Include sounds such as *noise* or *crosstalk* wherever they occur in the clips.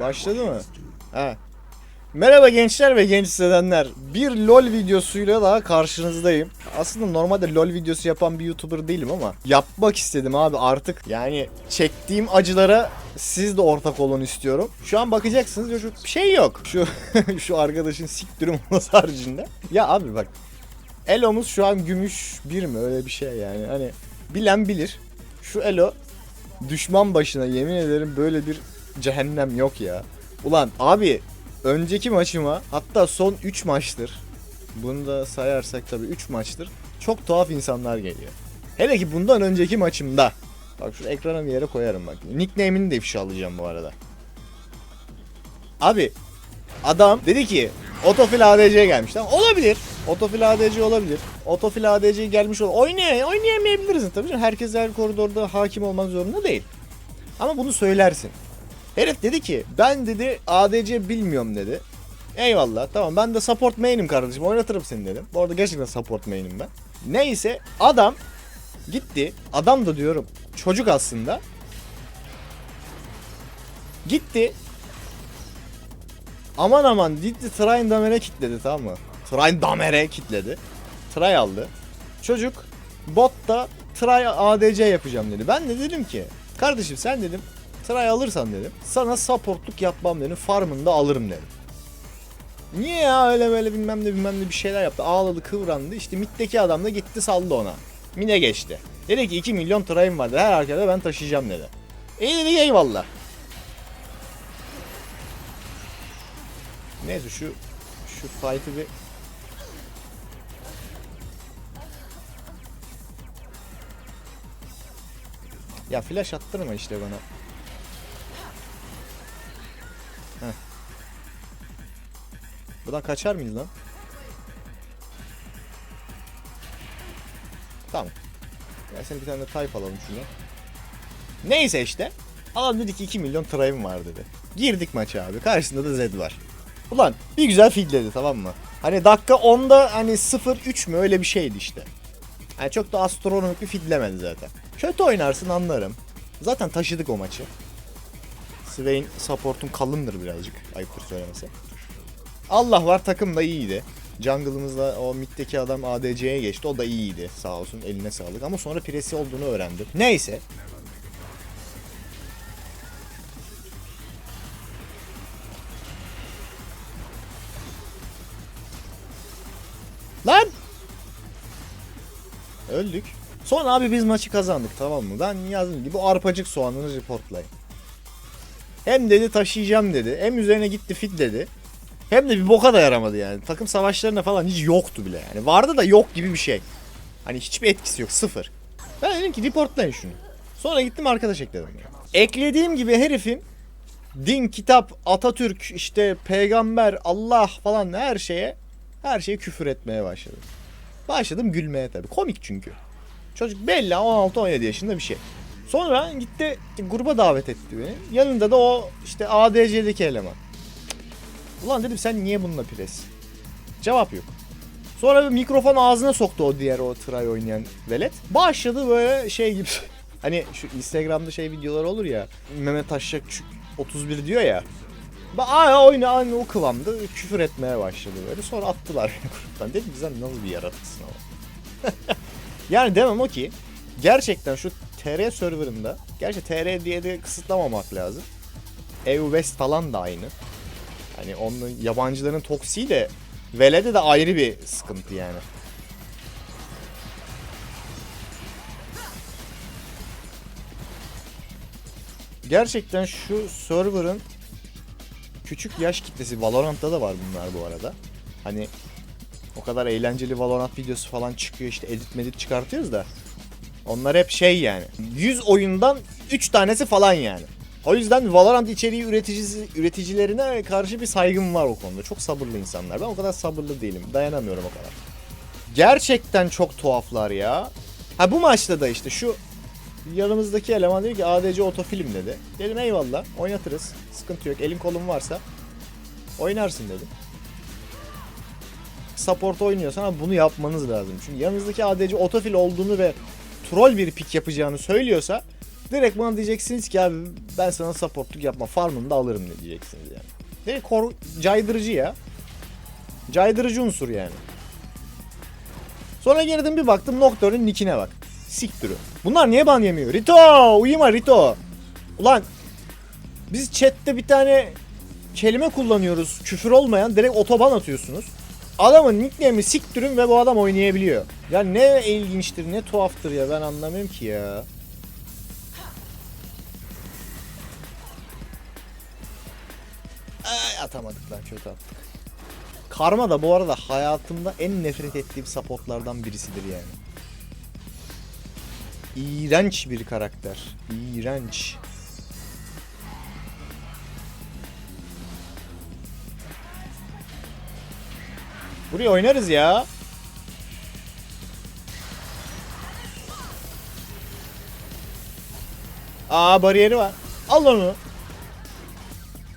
Başladı mı? He. Merhaba gençler ve genç hissedenler. Bir LoL videosuyla daha karşınızdayım. Aslında normalde LoL videosu yapan bir YouTuber değilim ama yapmak istedim abi artık. Yani çektiğim acılara siz de ortak olun istiyorum. Şu an bakacaksınız ya şu şey yok. Şu *laughs* şu arkadaşın siktirim olması *laughs* haricinde. Ya abi bak. Elo'muz şu an gümüş bir mi öyle bir şey yani. Hani bilen bilir. Şu Elo düşman başına yemin ederim böyle bir cehennem yok ya. Ulan abi önceki maçıma hatta son 3 maçtır. Bunu da sayarsak tabii 3 maçtır. Çok tuhaf insanlar geliyor. Hele ki bundan önceki maçımda. Bak şu ekrana bir yere koyarım bak. Nickname'ini de ifşa alacağım bu arada. Abi adam dedi ki Otofil ADC gelmiş. Tamam olabilir. Otofil ADC olabilir. Otofil ADC gelmiş ol. Oynay oynayamayabilirsin tabii. canım. Herkes her koridorda hakim olmak zorunda değil. Ama bunu söylersin. Herif dedi ki ben dedi ADC bilmiyorum dedi. Eyvallah tamam ben de support main'im kardeşim oynatırım seni dedim. Bu arada gerçekten support main'im ben. Neyse adam gitti. Adam da diyorum çocuk aslında. Gitti. Aman aman gitti Train Damer'e kitledi tamam mı? Train Damer'e kitledi. Try aldı. Çocuk botta Try ADC yapacağım dedi. Ben de dedim ki kardeşim sen dedim Try alırsan dedim. Sana supportluk yapmam dedim. Farmını da alırım dedim. Niye ya öyle böyle bilmem ne bilmem ne bir şeyler yaptı. Ağladı kıvrandı. İşte middeki adam da gitti saldı ona. Mine geçti. Dedi ki 2 milyon try'im vardı. Her arkada ben taşıyacağım dedi. İyi dedi eyvallah. Neyse şu şu fight'ı bir Ya flash attırma işte bana. Buradan kaçar mıyız lan? Tamam. Sen bir tane de type alalım şunu. Neyse işte. Adam dedi ki 2 milyon try'im var dedi. Girdik maça abi. Karşısında da Zed var. Ulan bir güzel feedledi tamam mı? Hani dakika 10'da hani 0-3 mü öyle bir şeydi işte. Yani çok da astronomik bir feedlemedi zaten. Kötü oynarsın anlarım. Zaten taşıdık o maçı. Swain support'un kalındır birazcık. Ayıptır söylemesi. Allah var takım da iyiydi. Jungle'ımızda o middeki adam ADC'ye geçti. O da iyiydi. Sağ olsun eline sağlık. Ama sonra presi olduğunu öğrendim. Neyse. Lan! Öldük. Sonra abi biz maçı kazandık tamam mı? Ben yazdım gibi arpacık soğanını reportlayın. Hem dedi taşıyacağım dedi. Hem üzerine gitti fit dedi. Hem de bir boka da yaramadı yani. Takım savaşlarında falan hiç yoktu bile yani. Vardı da yok gibi bir şey. Hani hiçbir etkisi yok sıfır. Ben dedim ki reportlayın şunu. Sonra gittim arkadaş ekledim. Eklediğim gibi herifin din, kitap, Atatürk, işte peygamber, Allah falan her şeye her şeye küfür etmeye başladım. Başladım gülmeye tabii. Komik çünkü. Çocuk belli 16-17 yaşında bir şey. Sonra gitti gruba davet etti beni. Yanında da o işte ADC'deki eleman. Ulan dedim sen niye bununla pres? Cevap yok. Sonra bir mikrofon ağzına soktu o diğer o try oynayan velet. Başladı böyle şey gibi. *laughs* Hani şu Instagram'da şey videolar olur ya. Mehmet Aşacak 31 diyor ya. Aa oyna aynı o kıvamda küfür etmeye başladı böyle. Sonra attılar beni *laughs* gruptan. Dedim sen nasıl bir yaratıksın ama. *laughs* yani demem o ki gerçekten şu TR serverında gerçi TR diye de kısıtlamamak lazım. EU West falan da aynı. Hani onun yabancıların toksiği de Vele'de de ayrı bir sıkıntı yani. Gerçekten şu server'ın küçük yaş kitlesi Valorant'ta da var bunlar bu arada. Hani o kadar eğlenceli Valorant videosu falan çıkıyor işte edit medit çıkartıyoruz da. Onlar hep şey yani. 100 oyundan 3 tanesi falan yani. O yüzden Valorant içeriği üreticisi, üreticilerine karşı bir saygım var o konuda. Çok sabırlı insanlar. Ben o kadar sabırlı değilim. Dayanamıyorum o kadar. Gerçekten çok tuhaflar ya. Ha bu maçta da işte şu yanımızdaki eleman dedi ki ADC otofilm dedi. Dedim eyvallah oynatırız. Sıkıntı yok. Elin kolun varsa oynarsın dedim. Support oynuyorsan bunu yapmanız lazım. Çünkü yanınızdaki ADC otofil olduğunu ve troll bir pick yapacağını söylüyorsa Direkt bana diyeceksiniz ki abi ben sana supportluk yapma farmını da alırım ne diyeceksiniz yani. Direkt kor caydırıcı ya. Caydırıcı unsur yani. Sonra girdim bir baktım Nocturne'ın nickine bak. Siktürü. Bunlar niye ban yemiyor? Rito! Uyuma Rito! Ulan biz chatte bir tane kelime kullanıyoruz. Küfür olmayan direkt otoban atıyorsunuz. Adamın nickname'i siktürün ve bu adam oynayabiliyor. Ya ne ilginçtir ne tuhaftır ya ben anlamıyorum ki ya. Atamadık kötü attık. Karma da bu arada hayatımda en nefret ettiğim supportlardan birisidir yani. İğrenç bir karakter. İğrenç. Buraya oynarız ya. Aa bariyeri var. Al onu.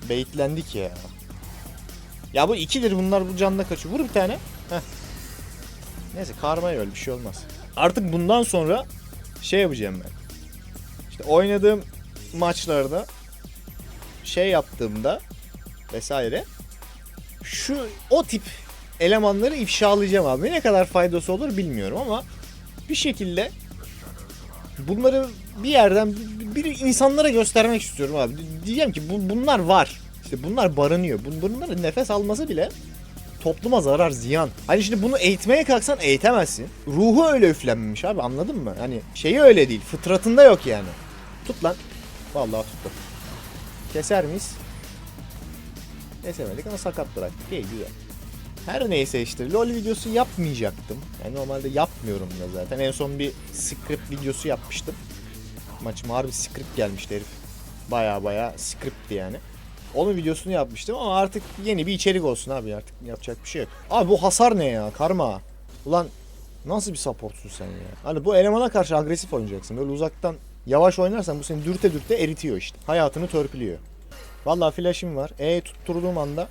Baitlendik ya. Ya bu ikidir bunlar bu canla kaçıyor. Vur bir tane. Heh. Neyse karmaya öl bir şey olmaz. Artık bundan sonra şey yapacağım ben. İşte oynadığım maçlarda şey yaptığımda vesaire şu o tip elemanları ifşalayacağım abi. Ne kadar faydası olur bilmiyorum ama bir şekilde bunları bir yerden bir insanlara göstermek istiyorum abi. Diyeceğim ki bu, bunlar var. İşte bunlar barınıyor. Bun- Bunların nefes alması bile topluma zarar, ziyan. Hani şimdi bunu eğitmeye kalksan eğitemezsin. Ruhu öyle üflenmemiş abi anladın mı? Hani şeyi öyle değil. Fıtratında yok yani. Tut lan. Vallahi tuttu. Keser miyiz? Kesemedik ama sakat bıraktık. İyi güzel. Her neyse işte LoL videosu yapmayacaktım. Yani normalde yapmıyorum da zaten. En son bir script videosu yapmıştım. Maçıma harbi script gelmişti herif. Baya baya scriptti yani. Onun videosunu yapmıştım ama artık yeni bir içerik olsun abi artık yapacak bir şey yok. Abi bu hasar ne ya karma. Ulan nasıl bir supportsun sen ya? Hani bu elemana karşı agresif oynayacaksın. Böyle uzaktan yavaş oynarsan bu seni dürte dürte eritiyor işte. Hayatını törpülüyor. Vallahi flash'im var. E tutturduğum anda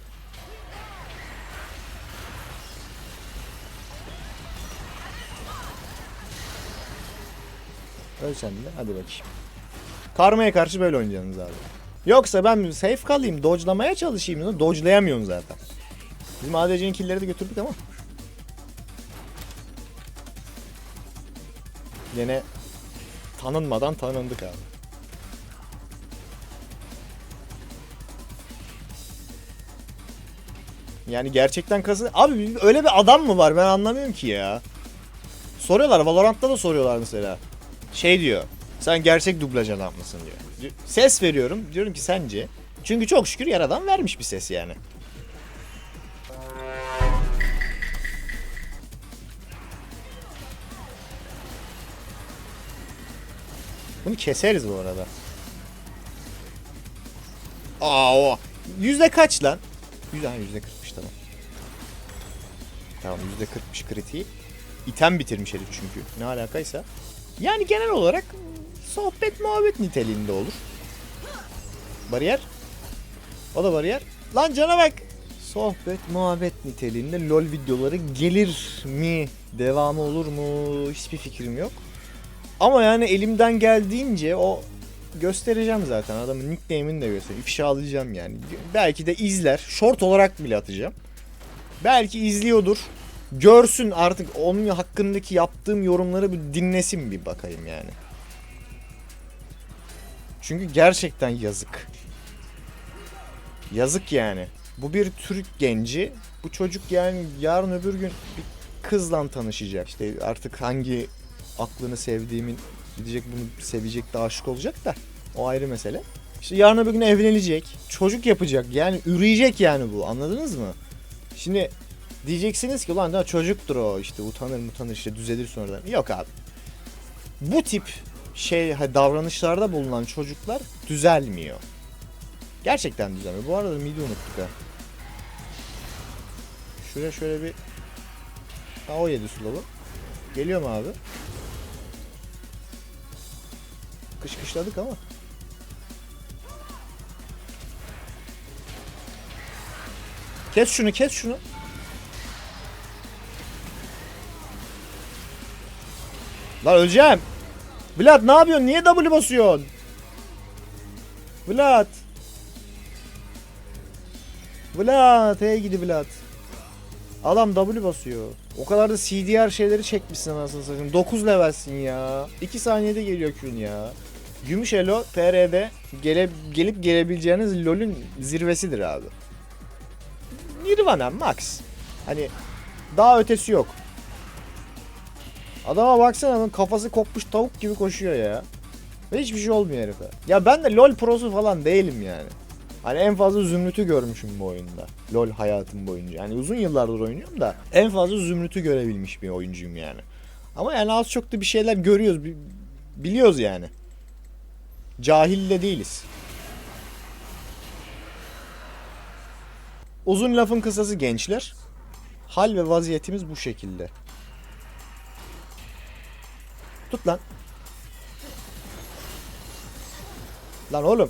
Öl sen de. Hadi bakayım. Karmaya karşı böyle oynayacaksınız abi. Yoksa ben safe kalayım, dodge'lamaya çalışayım. Dodge'layamıyorsun zaten. Bizim ADC'nin killleri de götürdük ama. Yine tanınmadan tanındık abi. Yani gerçekten kazı... Abi öyle bir adam mı var ben anlamıyorum ki ya. Soruyorlar Valorant'ta da soruyorlar mesela. Şey diyor. Sen gerçek dublaj adam mısın diyor. Ses veriyorum. Diyorum ki sence. Çünkü çok şükür yaradan vermiş bir ses yani. Bunu keseriz bu arada. Aa o. Yüzde kaç lan? Yüzde, yüzde kırkmış tamam. Tamam yüzde kırkmış kritiği. İtem bitirmiş herif çünkü. Ne alakaysa. Yani genel olarak sohbet muhabbet niteliğinde olur. Bariyer. O da bariyer. Lan cana bak. Sohbet muhabbet niteliğinde LOL videoları gelir mi? Devamı olur mu? Hiçbir fikrim yok. Ama yani elimden geldiğince o göstereceğim zaten. Adamın nickname'ini de göstereyim. İfşalayacağım yani. Belki de izler. Short olarak bile atacağım. Belki izliyordur. Görsün artık onun hakkındaki yaptığım yorumları bir dinlesin bir bakayım yani. Çünkü gerçekten yazık. Yazık yani. Bu bir Türk genci. Bu çocuk yani yarın öbür gün bir kızla tanışacak. İşte artık hangi aklını sevdiğimin gidecek bunu sevecek de aşık olacak da o ayrı mesele. İşte yarın öbür gün evlenecek. Çocuk yapacak. Yani üreyecek yani bu. Anladınız mı? Şimdi diyeceksiniz ki ulan da çocuktur o işte utanır utanır işte düzelir sonradan. Yok abi. Bu tip şey davranışlarda bulunan çocuklar düzelmiyor. Gerçekten düzelmiyor. Bu arada midi unuttuk ha. Şuraya şöyle bir Ha o yedi sulalı. Geliyor mu abi? Kışkışladık ama. Kes şunu kes şunu. Lan öleceğim. Vlad ne yapıyorsun? Niye W basıyorsun? Vlad. Vlad. Hey gidi Vlad. Adam W basıyor. O kadar da CDR şeyleri çekmişsin anasını satayım. 9 levelsin ya. 2 saniyede geliyor Q'un ya. Gümüş Elo TR'de gele, gelip gelebileceğiniz LoL'ün zirvesidir abi. Nirvana max. Hani daha ötesi yok. Adama baksana adamın kafası kopmuş tavuk gibi koşuyor ya. Ve hiçbir şey olmuyor herife. Ya ben de LoL prosu falan değilim yani. Hani en fazla Zümrüt'ü görmüşüm bu oyunda. LoL hayatım boyunca. Yani uzun yıllardır oynuyorum da en fazla Zümrüt'ü görebilmiş bir oyuncuyum yani. Ama yani az çok da bir şeyler görüyoruz. bi- Biliyoruz yani. Cahil de değiliz. Uzun lafın kısası gençler. Hal ve vaziyetimiz bu şekilde. Tut lan. Lan oğlum.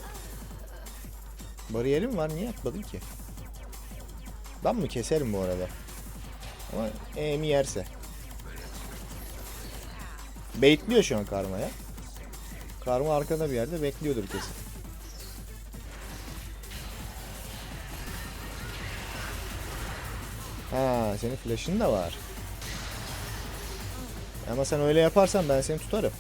Bariyerim var niye atmadın ki? Ben mi keserim bu arada? Ama E'mi yerse. Baitliyor şu an karma ya. Karma arkada bir yerde bekliyordur kesin. Ha, senin flash'ın da var. Ama sen öyle yaparsan ben seni tutarım.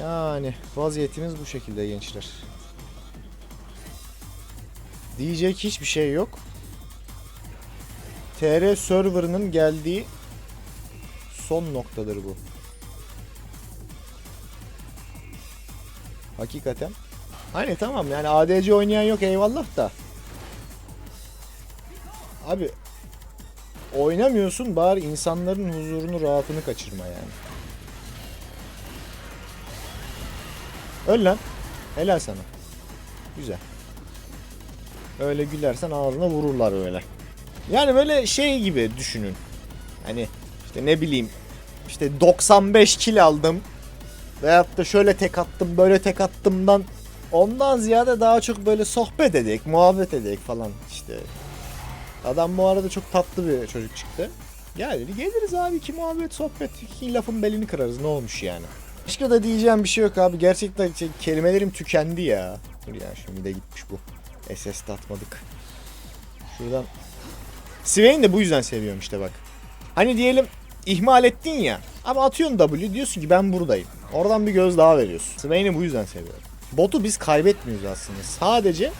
Yani vaziyetimiz bu şekilde gençler. Diyecek hiçbir şey yok. TR server'ının geldiği son noktadır bu. Hakikaten. Hani tamam yani ADC oynayan yok eyvallah da. Abi oynamıyorsun bari insanların huzurunu rahatını kaçırma yani. Öl lan. Helal sana. Güzel. Öyle gülersen ağzına vururlar öyle. Yani böyle şey gibi düşünün. Hani işte ne bileyim işte 95 kill aldım. Veyahut da şöyle tek attım böyle tek attımdan ondan ziyade daha çok böyle sohbet edek, muhabbet edek falan işte. Adam bu arada çok tatlı bir çocuk çıktı. Ya dedi geliriz abi iki muhabbet sohbet iki lafın belini kırarız ne olmuş yani. Başka da diyeceğim bir şey yok abi. Gerçekten şey, kelimelerim tükendi ya. Dur ya şimdi de gitmiş bu. SS de atmadık. Şuradan. Swain de bu yüzden seviyorum işte bak. Hani diyelim ihmal ettin ya. Ama atıyorsun W diyorsun ki ben buradayım. Oradan bir göz daha veriyorsun. Swain'i bu yüzden seviyorum. Botu biz kaybetmiyoruz aslında. Sadece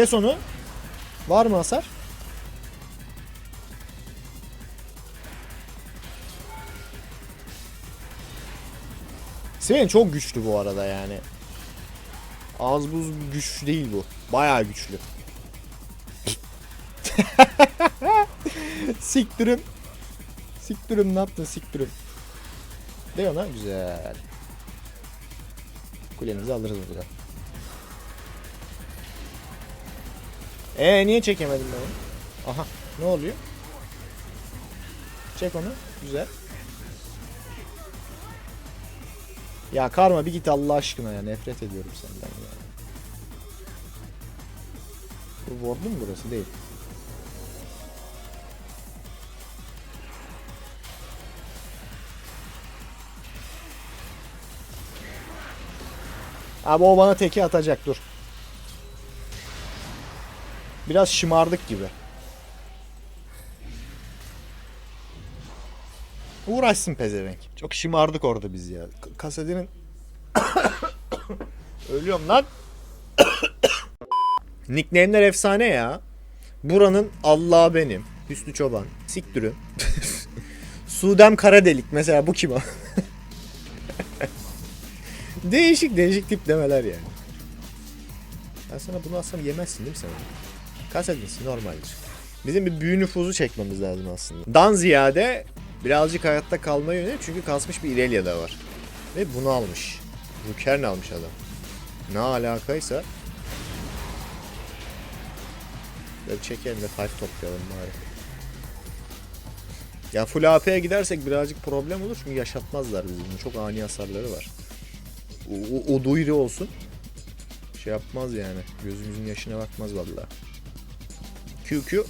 Kes onu. Var mı hasar? Swain çok güçlü bu arada yani. Az buz güç değil bu. Bayağı güçlü. *laughs* Siktirim. Siktirim ne yaptın siktirim. De ona güzel. Kulenizi alırız burada. Ee niye çekemedim ben onu? Aha ne oluyor? Çek onu. Güzel. Ya karma bir git Allah aşkına ya nefret ediyorum senden ya. Bu ward'un mu burası değil. Abi o bana teki atacak dur. Biraz şımardık gibi. Uğraşsın pezevenk. Çok şımardık orada biz ya. K- Kasadinin... *coughs* Ölüyorum lan. *coughs* Nickname'ler efsane ya. Buranın Allah'ı benim. Hüsnü Çoban. Siktürü. *laughs* Sudem Karadelik mesela bu kim *laughs* değişik değişik tiplemeler yani. Ben sana bunu atsam yemezsin değil mi sen? Kasadinsin normaldir. Bizim bir büyü nüfuzu çekmemiz lazım aslında. Dan ziyade birazcık hayatta kalmaya yönelik çünkü kasmış bir İrelia da var. Ve bunu almış. Rukern almış adam. Ne alakaysa. Böyle çekelim de five toplayalım bari. Ya full AP'ye gidersek birazcık problem olur çünkü yaşatmazlar bizi. Çok ani hasarları var. O, o, o duyuru olsun. şey yapmaz yani. Gözümüzün yaşına bakmaz vallahi. Q Q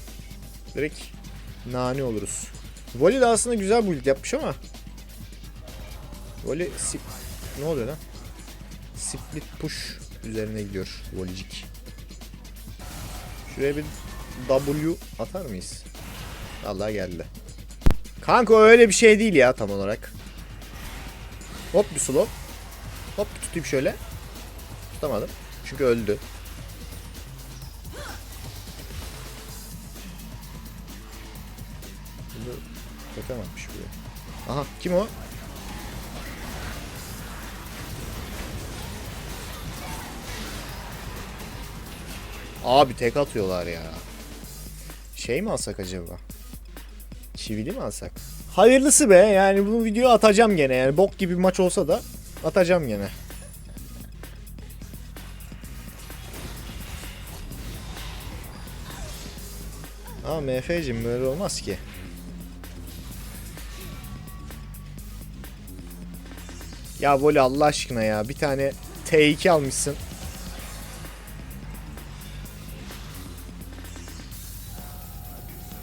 direkt nane oluruz. Voli de aslında güzel build yapmış ama Voli sip ne oluyor lan? Split push üzerine gidiyor Volicik. Şuraya bir W atar mıyız? Vallahi geldi. Kanka öyle bir şey değil ya tam olarak. Hop bir slow. Hop tutayım şöyle. Tutamadım. Çünkü öldü. Totem atmış buraya. Aha kim o? Abi tek atıyorlar ya. Şey mi alsak acaba? Çivili mi alsak? Hayırlısı be yani bu videoyu atacağım gene yani bok gibi bir maç olsa da atacağım gene. Aa MF'cim böyle olmaz ki. Ya Voli Allah aşkına ya bir tane T2 almışsın.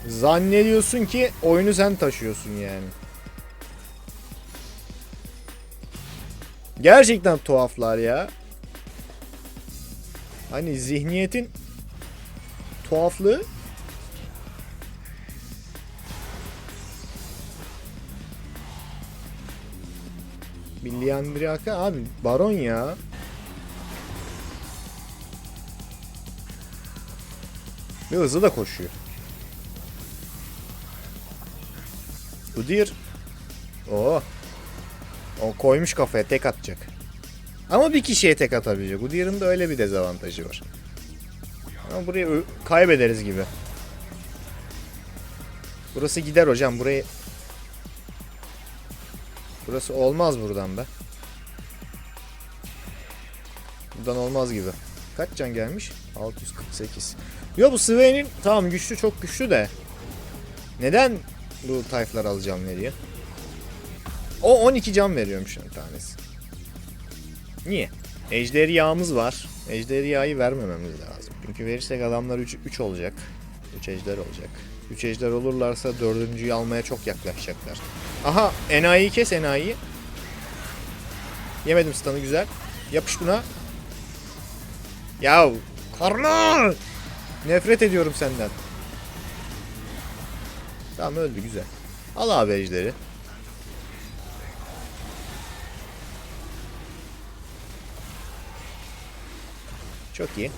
Zannediyorsun ki oyunu sen taşıyorsun yani. Gerçekten tuhaflar ya. Hani zihniyetin tuhaflığı Milli Andriaka abi baron ya. Ve hızlı da koşuyor. Udyr. Oo. O koymuş kafaya tek atacak. Ama bir kişiye tek atabilecek. Udyr'ın da öyle bir dezavantajı var. Ama burayı kaybederiz gibi. Burası gider hocam. Burayı Burası olmaz buradan be. Buradan olmaz gibi. Kaç can gelmiş? 648. Yo bu Swain'in tamam güçlü çok güçlü de. Neden bu tayflar alacağım veriyor? O 12 can veriyormuş bir tanesi. Niye? Ejderi yağımız var. Ejderi yağı vermememiz lazım. Çünkü verirsek adamlar 3, 3 olacak. 3 ejder olacak. 3 ejder olurlarsa dördüncüyü almaya çok yaklaşacaklar. Aha enayiyi kes enayiyi. Yemedim stun'ı güzel. Yapış buna. Yav. Karnal. Nefret ediyorum senden. Tamam öldü güzel. Al abi ejderi. Çok iyi.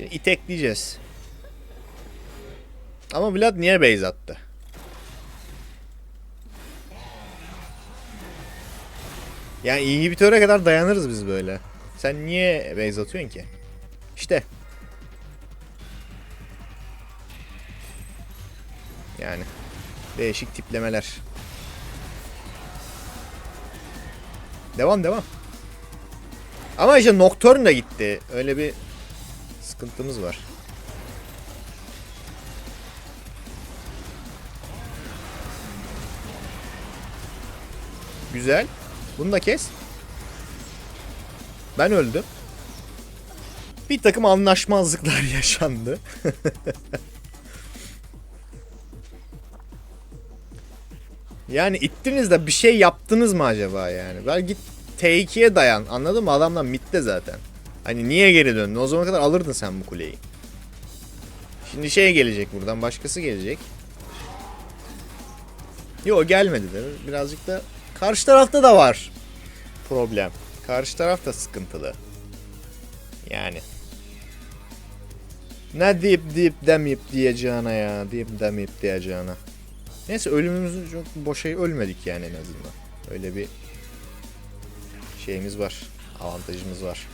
Şimdi itekleyeceğiz. Ama Vlad niye base attı? Yani inhibitöre kadar dayanırız biz böyle. Sen niye base atıyorsun ki? İşte. Yani. Değişik tiplemeler. Devam devam. Ama işte Nocturne da gitti. Öyle bir sıkıntımız var. Güzel. Bunu da kes. Ben öldüm. Bir takım anlaşmazlıklar *laughs* yaşandı. yani ittiniz de bir şey yaptınız mı acaba yani? Ben git T2'ye dayan. Anladın mı? Adamlar midde zaten. Hani niye geri döndün? O zaman kadar alırdın sen bu kuleyi. Şimdi şey gelecek buradan. Başkası gelecek. Yo gelmedi de. Birazcık da karşı tarafta da var problem. Karşı taraf da sıkıntılı. Yani. Ne deyip deyip demeyip diyeceğine ya. Deyip demeyip diyeceğine. Neyse ölümümüzün çok boşa ölmedik yani en azından. Öyle bir şeyimiz var. Avantajımız var.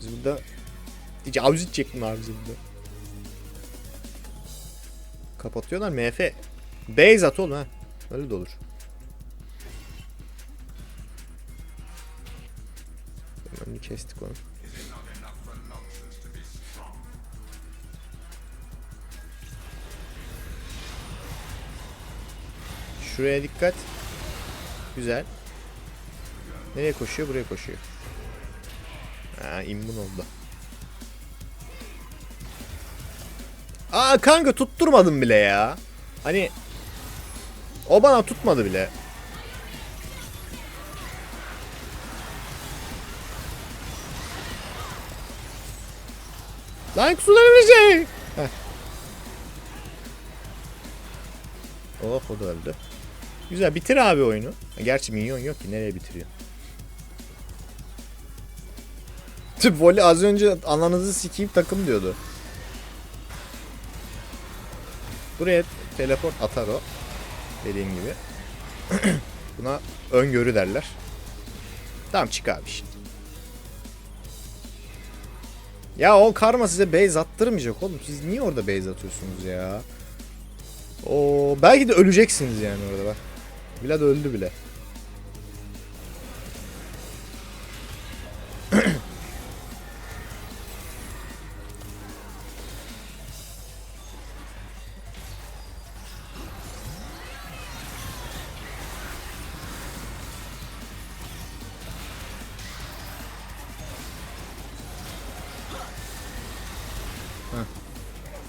Biz burada tecavüz edecektim abi bizi burada. Kapatıyorlar MF. Base at oğlum ha. Öyle de olur. Önünü kestik onu. Şuraya dikkat. Güzel. Nereye koşuyor? Buraya koşuyor. Ha immun oldu. Aa kanka tutturmadım bile ya. Hani o bana tutmadı bile. Lan kusularım şey. Heh. Oh o da öldü. Güzel bitir abi oyunu. Gerçi minyon yok ki nereye bitiriyor? Tüp voli az önce ananızı sikeyim takım diyordu. Buraya teleport atar o. Dediğim gibi. *clears throat* Buna öngörü derler. Tamam çık abi şimdi. Ya o karma size base attırmayacak oğlum. Siz niye orada base atıyorsunuz ya? O belki de öleceksiniz yani orada bak. Vlad öldü bile.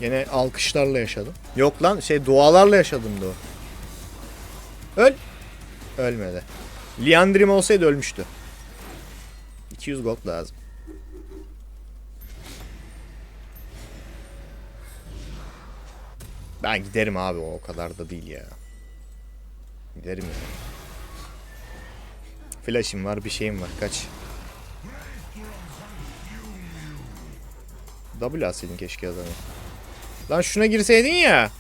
Yine alkışlarla yaşadım. Yok lan şey dualarla yaşadım da o. Öl. Ölmedi. Liandrim olsaydı ölmüştü. 200 gold lazım. Ben giderim abi o, kadar da değil ya. Giderim ya. Flash'im var bir şeyim var kaç. W atsaydın keşke adamı. Lan şuna girseydin ya.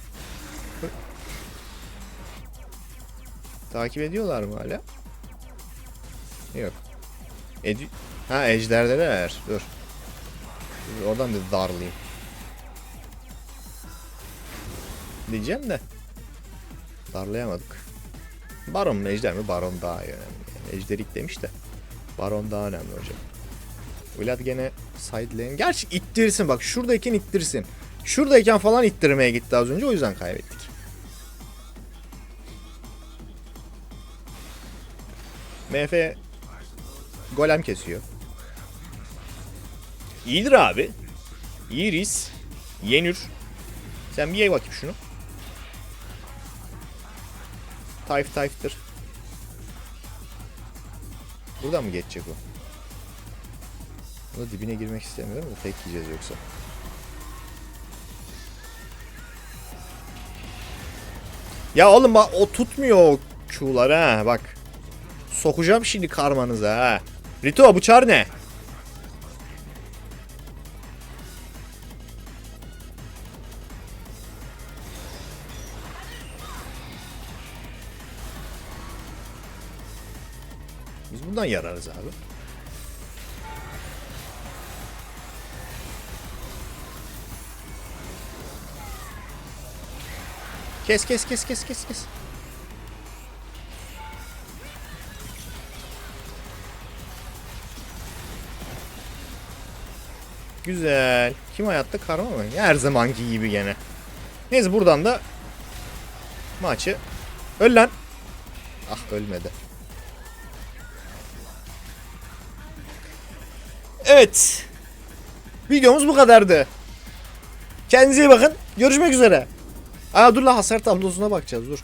Takip ediyorlar mı hala? Yok. Edi ha ejderdeler. Dur. Dur, Oradan da darlayayım. Diyeceğim de. Darlayamadık. Baron mu ejder mi? Baron daha önemli. Ejderik demiş de. Baron daha önemli hocam. Vlad gene side lane. Gerçi ittirsin bak şuradayken ittirsin. Şuradayken falan ittirmeye gitti az önce o yüzden kaybettik. MF golem kesiyor. İyidir abi. İyiriz. Yenür. Sen bir ye bakayım şunu. Tayf tayftır. Buradan mı geçecek o? Burada dibine girmek istemiyorum da tek yiyeceğiz yoksa. Ya oğlum bak o tutmuyor o Q'lar ha bak. Sokacağım şimdi karmanıza ha. Rito bu çar ne? Biz bundan yararız abi. Kes kes kes kes kes kes. Güzel. Kim hayatta karma mı? Her zamanki gibi gene. Neyse buradan da maçı öl lan. Ah ölmedi. Evet. Videomuz bu kadardı. Kendinize iyi bakın. Görüşmek üzere. Aa dur la hasar tablosuna bakacağız dur.